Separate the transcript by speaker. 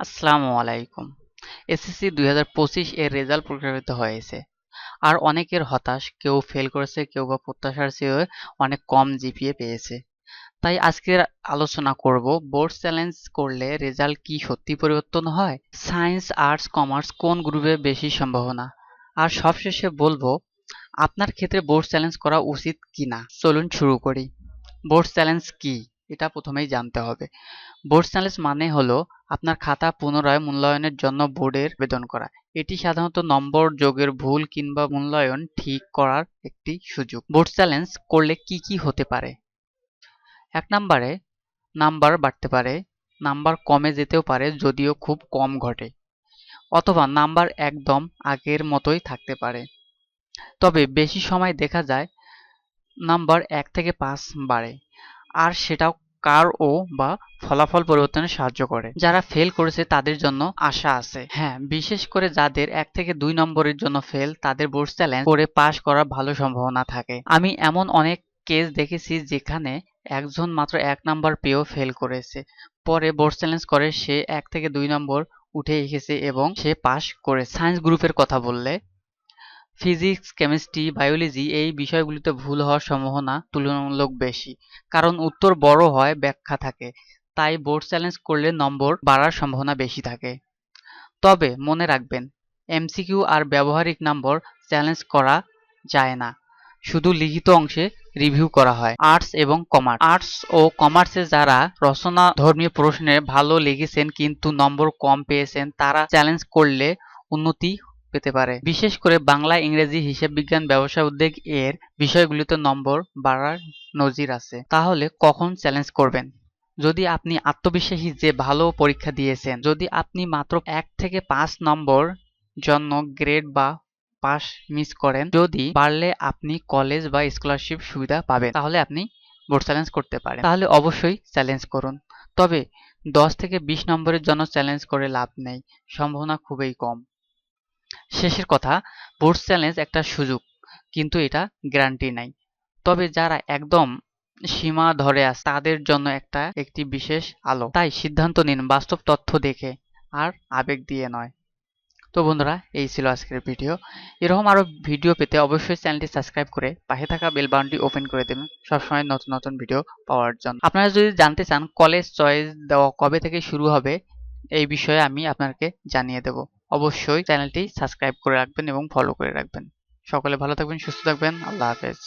Speaker 1: আসসালামু আলাইকুম। এসএসসি দুই পঁচিশ এর রেজাল্ট প্রকাশিত হয়েছে। আর অনেকের হতাশ, কেউ ফেল করেছে, কেউ বা প্রত্যাশার চেয়ে অনেক কম জিপিএ পেয়েছে। তাই আজকের আলোচনা করব, বোর্ড চ্যালেঞ্জ করলে রেজাল্ট কি সত্যি পরিবর্তন হয়? সায়েন্স, আর্টস, কমার্স কোন গ্রুপে বেশি সম্ভাবনা? আর সবশেষে বলব, আপনার ক্ষেত্রে বোর্ড চ্যালেঞ্জ করা উচিত কিনা? চলুন শুরু করি। বোর্ড চ্যালেঞ্জ কি? এটা প্রথমেই জানতে হবে। বোর্ড চ্যালেঞ্জ মানে হলো আপনার খাতা পুনরায় মূল্যায়নের জন্য বোর্ডের আবেদন করা। এটি সাধারণত নম্বর, যোগের ভুল কিংবা মূল্যায়ন ঠিক করার একটি সুযোগ। বোর্ড চ্যালেঞ্জ করলে কি কি হতে পারে? এক নম্বরে, নাম্বার বাড়তে পারে, নাম্বার কমে যেতেও পারে, যদিও খুব কম ঘটে, অথবা নাম্বার একদম আগের মতোই থাকতে পারে। তবে বেশি সময় দেখা যায়, নাম্বার এক থেকে পাঁচ বাড়ে। আর সেটাও কার ও বা ফলাফল পরিবর্তনে সাহায্য করে। যারা ফেল করেছে তাদের জন্য আশা আছে। হ্যাঁ বিশেষ করে যাদের এক থেকে দুই নম্বরের জন্য ফেল তাদের বোর্ড চ্যালেঞ্জ করে পাশ করার ভালো সম্ভাবনা থাকে। আমি এমন অনেক কেস দেখেছি যেখানে একজন মাত্র এক নাম্বার পেয়েও ফেল করেছে। পরে বোর্ড চ্যালেঞ্জ করে, সে এক থেকে দুই নম্বর উঠে এসেছে এবং সে পাশ করে সায়েন্স গ্রুপের কথা বললে ফিজিক্স, কেমিস্ট্রি, বায়োলজি এই বিষয়গুলিতে ভুল হওয়ার সম্ভাবনা তুলনামূলক বেশি। কারণ উত্তর বড় হয়, ব্যাখ্যা থাকে। তাই বোর্ড চ্যালেঞ্জ করলে নম্বর বাড়ার সম্ভাবনা বেশি থাকে। তবে মনে রাখবেন, এমসিকিউ আর ব্যবহারিক নম্বর চ্যালেঞ্জ করা যায় না। শুধু লিখিত অংশে রিভিউ করা হয়, আর্টস এবং কমার্স। আর্টস ও কমার্সে যারা রচনা ধর্মীয় প্রশ্নে ভালো লিখেছেন কিন্তু নম্বর কম পেয়েছেন, তারা চ্যালেঞ্জ করলে উন্নতি পেতে পারে। বিশেষ করে বাংলা ইংরেজি হিসাব বিজ্ঞান ব্যবসা উদ্যোগ এর বিষয়গুলিতে নম্বর বাড়ার নজির আছে। তাহলে কখন চ্যালেঞ্জ করবেন? যদি আপনি আত্মবিশ্বাসী যে ভালো পরীক্ষা দিয়েছেন, যদি আপনি মাত্র এক থেকে পাঁচ নম্বর জন্য গ্রেড বা পাস মিস করেন, যদি পারলে আপনি কলেজ বা স্কলারশিপ সুবিধা পাবেন, তাহলে আপনি বোর্ড চ্যালেঞ্জ করতে পারেন। তাহলে অবশ্যই চ্যালেঞ্জ করুন। তবে দশ থেকে বিশ নম্বরের জন্য চ্যালেঞ্জ করে লাভ নেই, সম্ভাবনা খুবই কম। শেষের কথা বোর্ড চ্যালেঞ্জ একটা সুযোগ, কিন্তু এটা গ্যারান্টি নাই। তবে যারা একদম সীমা ধরে আছে, তাদের জন্য একটা একটি বিশেষ আলো। তাই সিদ্ধান্ত নিন, বাস্তব তথ্য দেখে, আর আবেগ দিয়ে নয়। তো বন্ধুরা, এই ছিল আজকের ভিডিও। এরকম আরও ভিডিও পেতে অবশ্যই চ্যানেলটি সাবস্ক্রাইব করে পাশে থাকা বেল বাটনটি ওপেন করে দেবেন। সবসময় নতুন নতুন ভিডিও পাওয়ার জন্য। আপনারা যদি জানতে চান কলেজ চয়েস দেওয়া কবে থেকে শুরু হবে, এই বিষয়ে আমি আপনাকে জানিয়ে দেব। অবশ্যই চ্যানেলটি সাবস্ক্রাইব করে রাখবেন এবং ফলো করে রাখবেন। সকলে ভালো থাকবেন, সুস্থ থাকবেন। আল্লাহ হাফেজ।